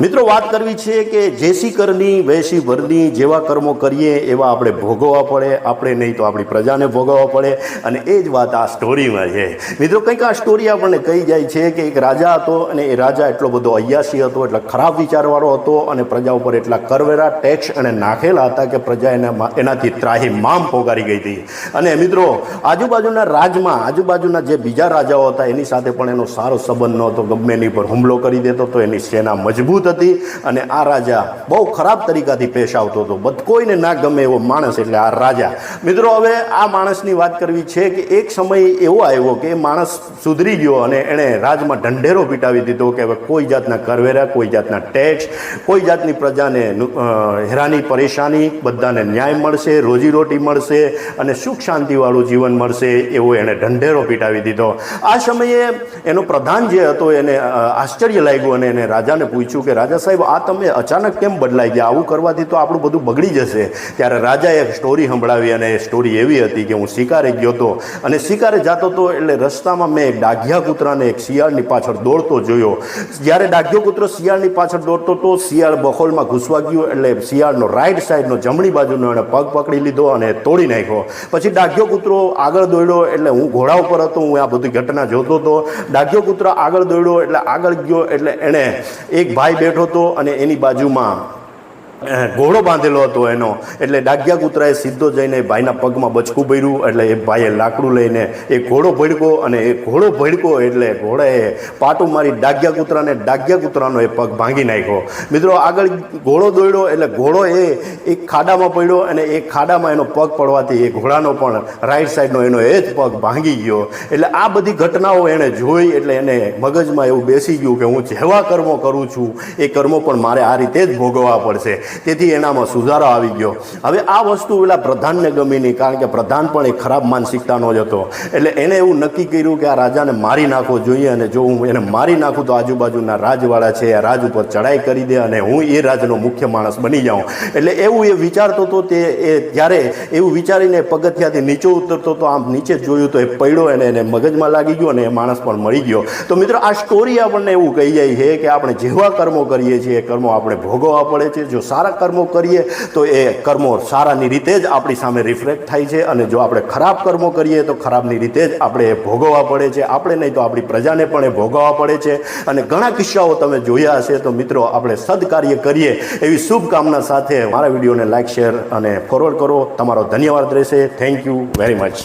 મિત્રો, વાત કરવી છે કે જેસી કરની, વૈસી વરની જેવા કર્મો કરીએ એવા આપણે ભોગવવા પડે. આપણે નહીં તો આપણી પ્રજાને ભોગવવા પડે. અને એ જ વાત આ સ્ટોરીમાં છે. મિત્રો, કંઈક આ સ્ટોરી આપણને કહી જાય છે કે એક રાજા હતો અને એ રાજા એટલો બધો અયાસી હતો, એટલે ખરાબ વિચારવાળો હતો અને પ્રજા ઉપર એટલા કરવેરા, ટેક્સ અને નાખેલા હતા કે પ્રજા એના એનાથી ત્રાહી મામ પોગારી ગઈ હતી. અને મિત્રો, આજુબાજુના રાજમાં, આજુબાજુના જે બીજા રાજાઓ હતા, એની સાથે પણ એનો સારો સંબંધ નહોતો. ગમે એની પર હુમલો કરી દેતો તો એની સેના મજબૂત હતી અને આ રાજા બહુ ખરાબ તરીકાથી પેશ આવતો હતો. કોઈને ના ગમે એવો માણસ એટલે આ રાજા. મિત્રો, હવે આ માણસની વાત કરવી છે કે એક સમય એવો આવ્યો કે માણસ સુધરી ગયો અને એણે રાજમાં ઢંઢેરો પીટાવી દીધો કે હવે કોઈ જાતના કરવેરા, કોઈ જાતના ટેક્સ, કોઈ જાતની પ્રજાને હેરાની, પરેશાની, બધાને ન્યાય મળશે, રોજીરોટી મળશે અને સુખ શાંતિવાળું જીવન મળશે એવો એણે ઢંઢેરો પીટાવી દીધો. આ સમયે એનો પ્રધાન જે હતો એને આશ્ચર્ય લાગ્યું અને એને રાજાને પૂછ્યું કે રાજા સાહેબ, આ તમે અચાનક કેમ બદલાઈ ગયા? આવું કરવાથી તો આપણું બધું બગડી જશે. ત્યારે રાજાએ એક સ્ટોરી સંભળાવી અને સ્ટોરી એવી હતી કે હું શિકારે ગયો હતો. અને શિકારે જતો હતો એટલે રસ્તામાં મેં એક ડાઘિયા કૂતરાને એક શિયાળની પાછળ દોડતો જોયો. જ્યારે ડાઘિયો કૂતરો શિયાળની પાછળ દોડતો હતો શિયાળ બખોલમાં ઘૂસવા ગયો એટલે શિયાળનો રાઈટ સાઈડનો જમણી બાજુનો એણે પગ પકડી લીધો અને તોડી નાખ્યો. પછી ડાઘ્યો કૂતરો આગળ દોડ્યો એટલે હું ઘોડા ઉપર હતો, હું આ બધી ઘટના જોતો હતો. ડાઘ્યો કૂતરો આગળ દોડ્યો એટલે આગળ ગયો એટલે એણે એક ભાઈ બેઠો હતો અને એની બાજુમાં ઘોડો બાંધેલો હતો એનો. એટલે ડાગ્યા કૂતરાએ સીધો જઈને ભાઈના પગમાં બચકું ભર્યું. એટલે એ ભાઈએ લાકડું લઈને એ ઘોડો ભડકો અને એ ઘોડો ભડકો એટલે ઘોડાએ પાટું મારી ડાગ્યા કૂતરાને ડાગ્યા કૂતરાનો એ પગ ભાંગી નાખ્યો. મિત્રો, આગળ ઘોડો દોડ્યો એટલે ઘોડો એ એક ખાડામાં પડ્યો અને એ ખાડામાં એનો પગ પડવાથી એ ઘોડાનો પણ રાઈટ સાઈડનો એનો એ જ પગ ભાંગી ગયો. એટલે આ બધી ઘટનાઓ એણે જોઈ એટલે એને મગજમાં એવું બેસી ગયું કે હું જેવા કર્મો કરું છું, એ કર્મો પણ મારે આ રીતે જ ભોગવવા પડશે. તેથી એનામાં સુધારો આવી ગયો. હવે આ વસ્તુ પેલા પ્રધાનને ગમી નહીં, કારણ કે પ્રધાન પણ એ ખરાબ માનસિકતાનો જ હતો. એટલે એને એવું નક્કી કર્યું કે આ રાજાને મારી નાખવો જોઈએ અને જો હું એને મારી નાખું તો આજુબાજુના રાજવાળા છે આ રાજ ઉપર ચડાઈ કરી દે અને હું એ રાજનો મુખ્ય માણસ બની જાઉં. એટલે એવું એ વિચારતો હતો તે એ જ્યારે એવું વિચારીને પગથિયાથી નીચે ઉતરતો તો આમ નીચે જોયું તો એ પડ્યો અને એને મગજમાં લાગી ગયો અને એ માણસ પણ મળી ગયો. તો મિત્રો આ સ્ટોરી આપણને એવું કહી જાય છે કે આપણે જેવા કર્મો કરીએ છીએ એ કર્મો આપણે ભોગવવા પડે છે. જો સારા કર્મો કરીએ, તો એ કર્મો સારાની રીતે જ આપણી સામે રિફ્લેક્ટ થાય છે અને જો આપણે ખરાબ કર્મો કરીએ, તો ખરાબની રીતે જ આપણે એ ભોગવવા પડે છે. આપણે નહીં તો આપણી પ્રજાને પણ એ ભોગવવા પડે છે. અને ઘણા કિસ્સાઓ તમે જોયા હશે, તો મિત્રો આપણે સદકાર્ય કરીએ એવી શુભકામના સાથે મારા વિડીયોને લાઇક શેર અને ફોરવર્ડ કરો. તમારો ધન્યવાદ રહેશે. Thank you very much